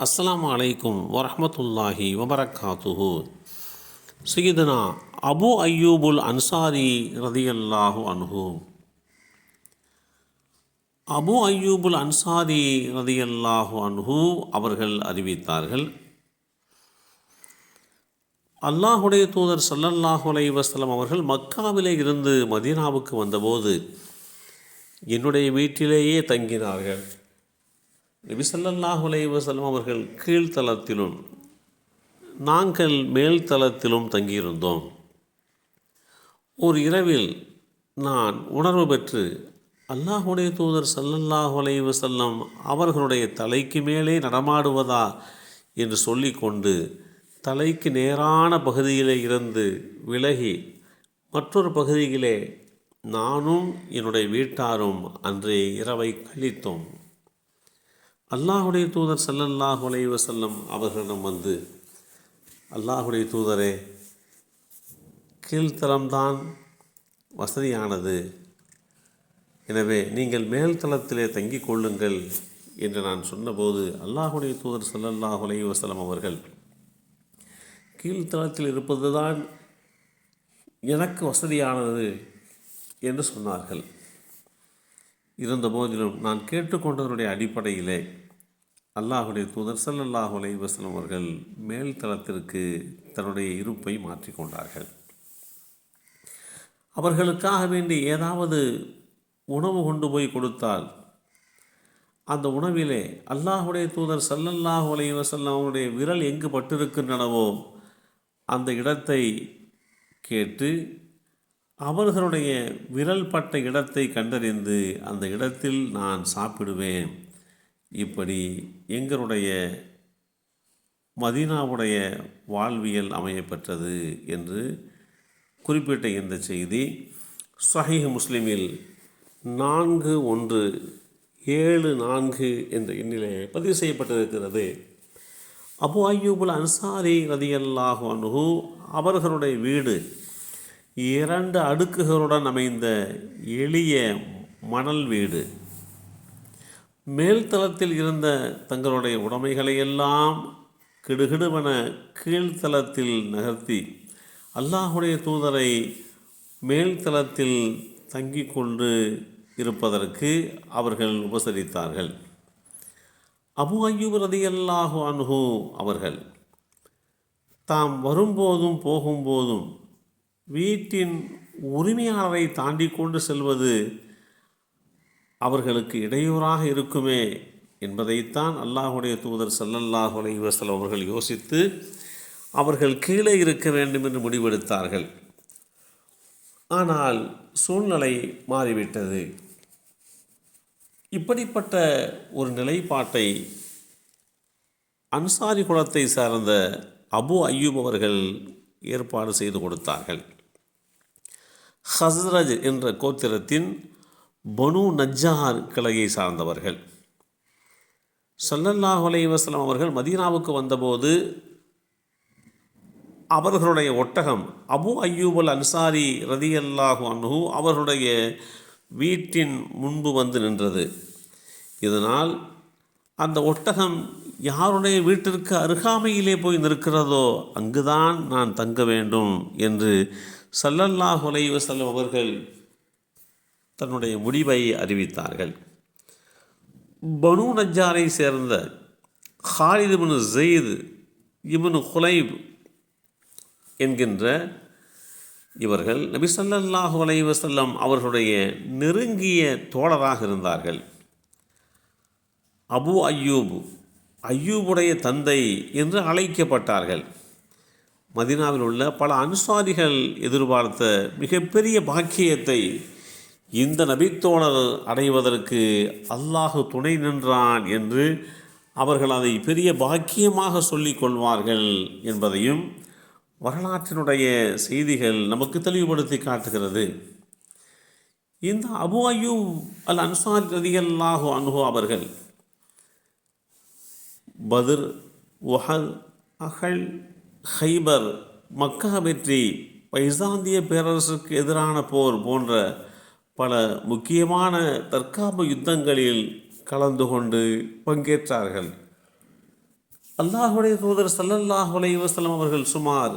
அஸ்லாம் அலைக்கும் வரமத்துல்லாஹி வபரகாத்துஹு. சையதுனா அபு அய்யூபுல் அன்சாரி ரதியல்லாஹு அன்ஹு. அபு அய்யூபுல் அன்சாரி ரதியல்லாஹு அன்ஹு அவர்கள் அறிவித்தார்கள். அல்லாஹுடைய தூதர் சல்லல்லாஹு அலைஹி அவர்கள் மக்காவிலே இருந்து மதீனாவுக்கு வந்தபோது என்னுடைய வீட்டிலேயே தங்கினார்கள். நபி வசலம் அவர்கள் கீழ்த்தளத்திலும் நாங்கள் மேல்தளத்திலும் தங்கியிருந்தோம். ஒரு இரவில் நான் உணர்வு பெற்று அல்லாஹுடைய தூதர் ஸல்லல்லாஹு அலைஹி செல்லம் அவர்களுடைய தலைக்கு மேலே நடமாடுவதா என்று சொல்லிக்கொண்டு தலைக்கு நேரான பகுதியிலே இருந்து விலகி மற்றொரு பகுதியிலே நானும் என்னுடைய வீட்டாரும் அன்றைய இரவை கழித்தோம். அல்லாஹுடைய தூதர் ஸல்லல்லாஹு அலைஹி செல்லம் அவர்களிடம் வந்து அல்லாஹுடைய தூதரே கீழ்த்தளம்தான் வசதியானது. எனவே நீங்கள் மேல்தளத்திலே தங்கிக் கொள்ளுங்கள் என்று நான் சொன்னபோது அல்லாஹுடைய தூதர் ஸல்லல்லாஹு அலைஹி வஸல்லம் அவர்கள் கீழ்த்தளத்தில் இருப்பதுதான் எனக்கு வசதியானது என்று சொன்னார்கள். இருந்த போதிலும் நான் கேட்டுக்கொண்டதனுடைய அடிப்படையிலே அல்லாஹுடைய தூதர் ஸல்லல்லாஹு அலைஹி வஸல்லம் அவர்கள் மேல் தளத்திற்கு தன்னுடைய இருப்பை மாற்றிக்கொண்டார்கள் அவர்களுக்காக வேண்டி ஏதாவது உணவு கொண்டு போய் கொடுத்தால் அந்த உணவிலே அல்லாஹுடைய தூதர் சல்லல்லாஹு அலைஹி வஸல்லம் அவருடைய விரல் எங்கு பட்டிருக்கின்றனவோ அந்த இடத்தை கேட்டு அவர்களுடைய விரல் பட்ட இடத்தை கண்டறிந்து அந்த இடத்தில் நான் சாப்பிடுவேன். இப்படி எங்களுடைய மதீனாவுடைய வாழ்வியல் அமையப்பெற்றது என்று குறிப்பிட்ட இந்த செய்தி. சஹீஹ் முஸ்லிமில் நான்கு ஒன்று ஏழு நான்கு என்ற எண்ணிலே பதிவு செய்யப்பட்டிருக்கிறது. அபு அய்யூபுல் அன்சாரி ரதியல்லாஹு அனுகு அவர்களுடைய வீடு இரண்டு அடுக்குகளுடன் அமைந்த எளிய மணல் வீடு. மேல்தளத்தில் இருந்த தங்களுடைய உடைமைகளை எல்லாம் கிடுகிடுவென கீழ்த்தளத்தில் நகர்த்தி அல்லாஹுடைய தூதரை மேல்தளத்தில் தங்கி கொண்டு இருப்பதற்கு அவர்கள் உபசரித்தார்கள். அபு அய்யூப் ரதியல்லாஹு அன்ஹு அவர்கள் தாம் வரும்போதும் போகும்போதும் வீட்டின் உரிமையாளரை தாண்டி கொண்டு செல்வது அவர்களுக்கு இடையூறாக இருக்குமே என்பதைத்தான் அல்லாஹுடைய தூதர் சல்லல்லாஹ் அலைவசல் அவர்கள் யோசித்து அவர்கள் கீழே இருக்க வேண்டும் என்று முடிவெடுத்தார்கள். ஆனால் சூழ்நிலை மாறிவிட்டது. இப்படிப்பட்ட ஒரு நிலைப்பாட்டை அன்சாரி குலத்தை சார்ந்த அபு ஐயூப் அவர்கள் ஏற்பாடு செய்து கொடுத்தார்கள். ஹஸ்ரஜ் என்ற கோத்திரத்தின் பனு நஜ்ஜார் கிளையை சார்ந்தவர்கள். ஸல்லல்லாஹு அலைஹி அவர்கள் மதீனாவுக்கு வந்தபோது அவர்களுடைய ஒட்டகம் அபு அய்யூபல் அன்சாரி ரதியல்லாஹு அன்ஹு அவர்களுடைய வீட்டின் முன்பு வந்து நின்றது. இதனால் அந்த ஒட்டகம் யாருடைய வீட்டிற்கு அருகாமையிலே போய் நிற்கிறதோ அங்குதான் நான் தங்க வேண்டும் என்று சல்லல்லாஹு அலைஹி வஸல்லம் அவர்கள் தன்னுடைய முடிவை அறிவித்தார்கள். பனு நஜாரை சேர்ந்த ஹாலித் இபனு ஜெயிது இபனு ஹுலைப் என்கின்ற இவர்கள் நபி சல்லல்லாஹு அலைஹி செல்லம் அவர்களுடைய நெருங்கிய தோழராக இருந்தார்கள். அபு அய்யூப் ஐயூபுடைய தந்தை என்று அழைக்கப்பட்டார்கள். மதினாவில் உள்ள பல அன்சாரிகள் எதிர்பார்த்த மிகப்பெரிய பாக்கியத்தை இந்த நபித்தோழர் அடைவதற்கு அல்லாஹு துணை நின்றான் என்று அவர்கள் அதை பெரிய பாக்கியமாக சொல்லிக் கொள்வார்கள் என்பதையும் வரலாற்றினுடைய செய்திகள் நமக்கு தெளிவுபடுத்தி காட்டுகிறது. இந்த அபு அயூப் அல் அன்சார் ரதியல்லாஹு அன்ஹு அவர்கள் பதிர் உஹல் அகல் ஹைபர் மக்கா வெற்றி பைசாந்திய பேரரசுக்கு எதிரான போர் போன்ற பல முக்கியமான தற்காப்பு யுத்தங்களில் கலந்து கொண்டு பங்கேற்றார்கள். அல்லாஹுடைய தூதர் சல்லல்லாஹ் அலைஹி அவர்கள் சுமார்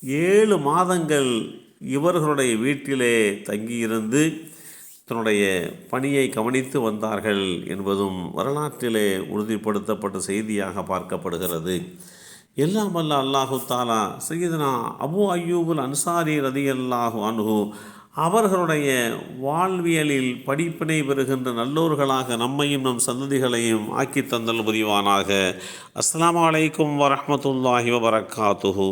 ஏழு மாதங்கள் இவர்களுடைய வீட்டிலே தங்கியிருந்து தன்னுடைய பணியை கவனித்து வந்தார்கள் என்பதும் வரலாற்றிலே உறுதிப்படுத்தப்பட்ட செய்தியாக பார்க்கப்படுகிறது. எல்லாம் வல்ல அல்லாஹு தாலா சையதுனா அபு அய்யூபுல் அன்சாரி ரதியல்லாஹு அன்ஹு அவர்களுடைய வாழ்வியலில் படிப்பினை பெறுகின்ற நல்லோர்களாக நம்மையும் நம் சந்ததிகளையும் ஆக்கி தந்தல் புரிவானாக. அஸ்லாம் அலைக்கும் வரமத்துல்லாஹி வபரகாத்துஹு.